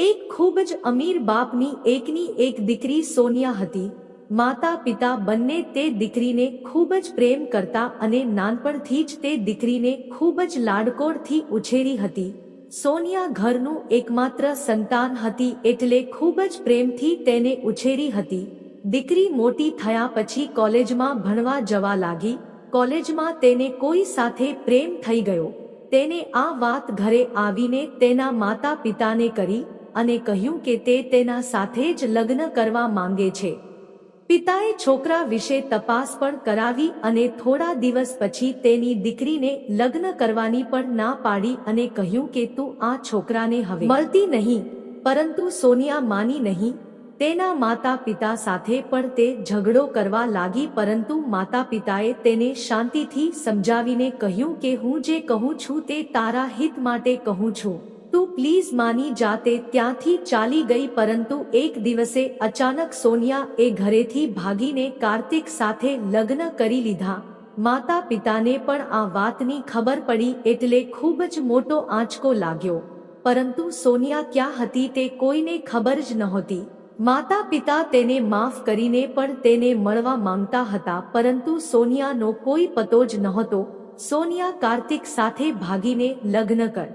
એક ખૂબ જ અમીર બાપની એકની એક દીકરી સોનિયા હતી. માતા પિતા બંને તે દીકરીને ખૂબ જ પ્રેમ કરતા અને નાનપણથી જ તે દીકરીને ખૂબ જ લાડકોડથી ઉછેરી હતી. સોનિયા ઘરનું એકમાત્ર સંતાન હતી એટલે ખૂબ જ પ્રેમથી તેને ઉછેરી હતી. દીકરી મોટી થયા પછી કોલેજમાં ભણવા જવા લાગી. કોલેજમાં તેને કોઈ સાથે પ્રેમ થઈ ગયો. તેને આ વાત ઘરે આવીને તેના માતા પિતાને કરી. અને કહ્યું કે તે તેના સાથે જ લગ્ન કરવા માંગે છે. પિતાએ છોકરા વિશે તપાસ પણ કરાવી અને થોડા દિવસ પછી તેની દીકરીને લગ્ન કરવાની પણ ના પાડી અને કહ્યું કે તું આ છોકરાને હવે મળતી નહીં, પરંતુ સોનિયા માની નહીં. તેના માતા પિતા સાથે પણ તે ઝઘડો કરવા લાગી, પરંતુ માતા પિતાએ તેને શાંતિથી સમજાવીને કહ્યું કે હું જે કહું છું તે તારા હિત માટે કહું છું. તું પ્લીઝ માની જાતે ત્યાંથી ચાલી ગઈ પરંતુ એક દિવસે અચાનક સોનિયા એ ઘરેથી ભાગીને કાર્તિક સાથે લગ્ન કરી લીધા. માતા પિતાને પણ આ વાતની ખબર પડી એટલે ખૂબ જ મોટો આંચકો લાગ્યો. પરંતુ સોનિયા ક્યાં હતી તે કોઈને ખબર જ નહોતી. માતા પિતા તેને માફ કરીને પણ તેને મળવા માંગતા હતા, પરંતુ સોનિયાનો કોઈ પતો જ નહોતો. સોનિયા કાર્તિક સાથે ભાગીને લગ્ન કર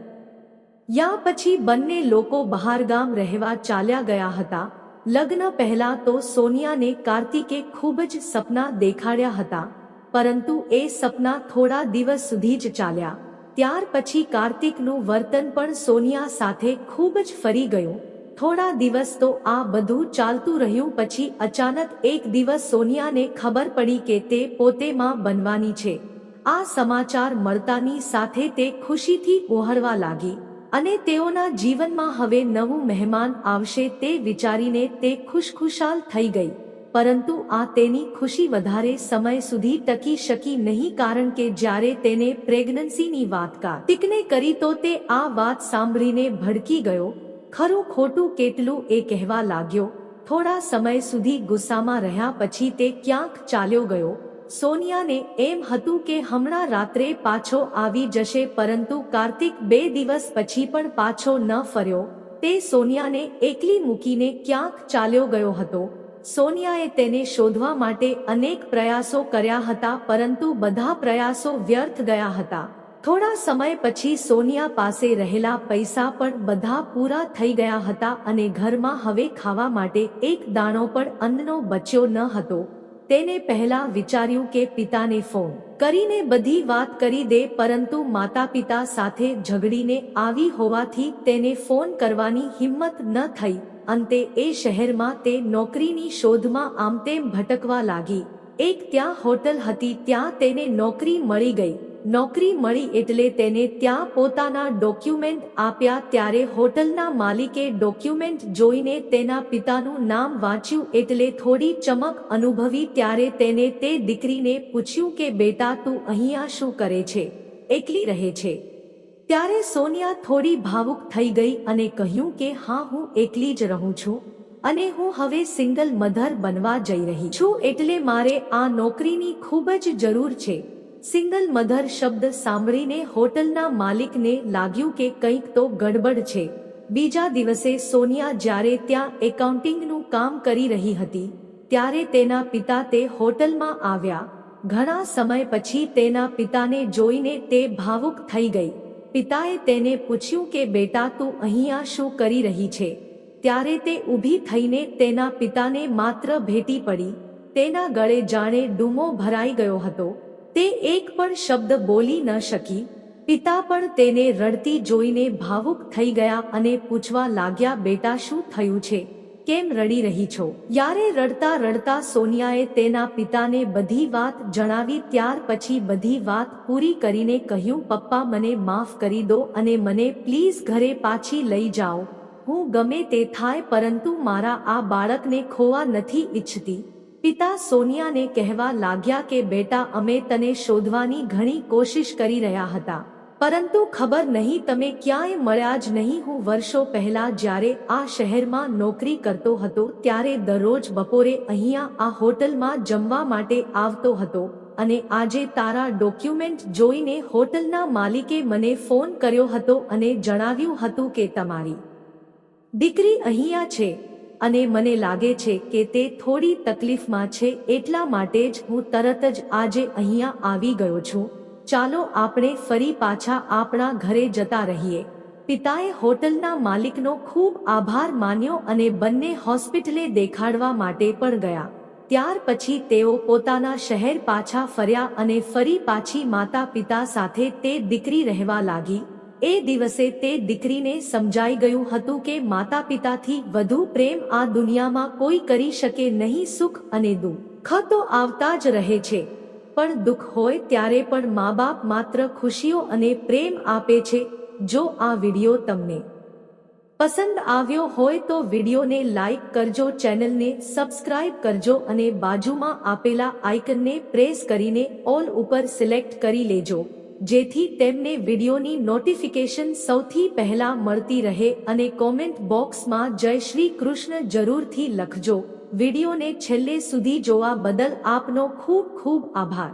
યા પછી બંને લોકો બહારગામ રહેવા ચાલ્યા ગયા હતા. લગ્ન પહેલા તો સોનિયાને કાર્તિકે ખૂબ જ સપના દેખાડ્યા હતા, પરંતુ એ સપના થોડા દિવસ સુધી જ ચાલ્યા. ત્યાર પછી કાર્તિકનું વર્તન પણ સોનિયા સાથે ખૂબ જ ફરી ગયું. થોડા દિવસ તો આ બધું ચાલતું રહ્યું પછી અચાનક એક દિવસ સોનિયાને ખબર પડી કે તે પોતે માં બનવાની છે. આ સમાચાર મળતાની સાથે તે ખુશીથી ઓહરવા લાગી. અને તેઓના જીવનમાં હવે નવું મહેમાન આવશે તે વિચારીને તે ખુશખુશાલ થઈ ગઈ. પરંતુ આ તેની ખુશી વધારે સમય સુધી ટકી શકી નહીં કારણ કે જ્યારે તેને પ્રેગ્નન્સીની વાત કાર્તિકને કરી તો તે આ વાત સાંભળીને ભડકી ગયો. ખરું ખોટું કેટલું એ કહેવા લાગ્યો. થોડા સમય સુધી ગુસ્સામાં રહ્યા પછી તે ક્યાંક ચાલ્યો ગયો. સોનિયાને એમ હતું કે હમણાં રાત્રે પાછો આવી જશે, પરંતુ કાર્તિક બે દિવસ પછી પણ પાછો ન ફર્યો. તે સોનિયાને એકલી મૂકીને ક્યાંક ચાલ્યો ગયો હતો. સોનિયાએ તેને શોધવા માટે અનેક પ્રયાસો કર્યા હતા, પરંતુ બધા પ્રયાસો વ્યર્થ ગયા હતા. થોડા સમય પછી સોનિયા પાસે રહેલા પૈસા પણ બધા પૂરા થઈ ગયા હતા અને ઘરમાં હવે ખાવા માટે એક દાણો પણ અન્નનો બચ્યો ન હતો. તેને પહેલા વિચાર્યું કે પિતાને ફોન કરીને બધી વાત કરી દે પરંતુ માતા પિતા સાથે ઝઘડીને આવી હોવાથી તેને ફોન કરવાની હિંમત ન થઈ. અંતે એ શહેરમાં તે નોકરીની શોધમાં આમતેમ ભટકવા લાગી. એક ત્યાં હોટલ હતી ત્યાં તેને નોકરી મળી ગઈ. નોકરી મળી એટલે તેને ત્યાં પોતાના ડોક્યુમેન્ટ આપ્યા ત્યારે હોટલના માલિકે ડોક્યુમેન્ટ જોઈને તેના પિતાનું નામ વાંચ્યું એટલે થોડી ચમક અનુભવી ત્યારે તેને તે દીકરીને પૂછ્યું કે, બેટા, તું અહીંયા શું કરે છે? એકલી રહે છે? ત્યારે સોનિયા થોડી ભાવુક થઈ ગઈ અને કહ્યું કે, હા, હું એકલી જ રહું છું અને હું હવે સિંગલ મધર બનવા જઈ રહી છું એટલે મારે આ નોકરીની ખૂબ જ જરૂર છે. સિંગલ મધર શબ્દ સાંભળીને હોટલના માલિકને લાગ્યું કે કંઈક તો ગડબડ છે. બીજા દિવસે સોનિયા જ્યારે ત્યાં એકાઉન્ટિંગનું કામ કરી રહી હતી, ત્યારે તેના પિતા તે હોટલમાં આવ્યા. ઘણા સમય પછી તેના પિતાને જોઈને તે ભાવુક થઈ ગઈ. પિતાએ તેને પૂછ્યું કે, બેટા, તું અહીંયા શું કરી રહી છે? ત્યારે તે ઊભી થઈને તેના પિતાને માત્ર ભેટી પડી. તેના ગળે જાણે ડૂમો ભરાઈ ગયો હતો. તે એક પણ શબ્દ બોલી ન શકી. પિતા પણ તેને રડતી જોઈને ભાવુક થઈ ગયા અને પૂછવા લાગ્યા, બેટા, શું થયું છે? કેમ રડી રહી છો? યારે રડતા રડતા સોનિયાએ તેના પિતાને બધી વાત જણાવી, ત્યાર પછી બધી વાત પૂરી કરીને કહ્યું, પપ્પા, મને માફ કરી દો અને મને પ્લીઝ ઘરે પાછી લઈ જાઓ. હું ગમે તે થાય, પરંતુ મારા આ બાળકને ખોવા નથી ઈચ્છતી. પિતા સોનિયાને કહેવા લાગ્યા કે, બેટા, અમે તને શોધવાની ઘણી કોશિશ કરી રહ્યા હતા, પરંતુ ખબર નહીં તમે ક્યાંય મળ્યા જ નહીં. હું વર્ષો પહેલા જ્યારે આ શહેરમાં નોકરી કરતો હતો, ત્યારે દરરોજ બપોરે અહીંયા આ હોટલમાં જમવા માટે આવતો હતો અને આજે તારા ડોક્યુમેન્ટ જોઈને હોટલના માલિકે મને ફોન કર્યો હતો અને જણાવ્યું હતું કે, તમારી દીકરી અહીંયા છે અને મને લાગે છે કે તે થોડી તકલીફમાં છે એટલા માટે જ હું તરત જ આજે અહીંયા આવી ગયો છું. ચાલો આપણે ફરી પાછા આપણા ઘરે જતા રહીએ. પિતાએ હોટલના માલિકનો ખૂબ આભાર માન્યો અને બંને હોસ્પિટલે દેખાડવા માટે પણ ગયા. ત્યાર પછી તેઓ પોતાના શહેર પાછા ફર્યા અને ફરી પાછી માતા પિતા સાથે તે દીકરી રહેવા લાગી. એ દિવસે તે દીકરીને સમજાઈ ગયું હતું કે માતા પિતાથી વધુ પ્રેમ આ દુનિયામાં કોઈ કરી શકે નહીં સુખ અને દુઃખ. તો આવતા જ રહે છે, પણ દુઃખ હોય ત્યારે પણ મા બાપ માત્ર ખુશીઓ અને પ્રેમ આપે છે, જો આ વિડિયો તમને પસંદ આવ્યો હોય તો વિડીયોને લાઈક કરજો, ચેનલને સબસ્ક્રાઇબ કરજો અને બાજુમાં આપેલા આઇકનને પ્રેસ કરીને ઓલ ઉપર સિલેક્ટ કરી લેજો. જેથી તેમને વિડિયોની નોટિફિકેશન સૌથી પહેલા મળતી રહે અને કોમેન્ટ બોક્સમાં જય શ્રી કૃષ્ણ જરૂરથી લખજો. વિડિયોને છેલ્લે સુધી જોવા બદલ આપનો ખૂબ ખૂબ આભાર.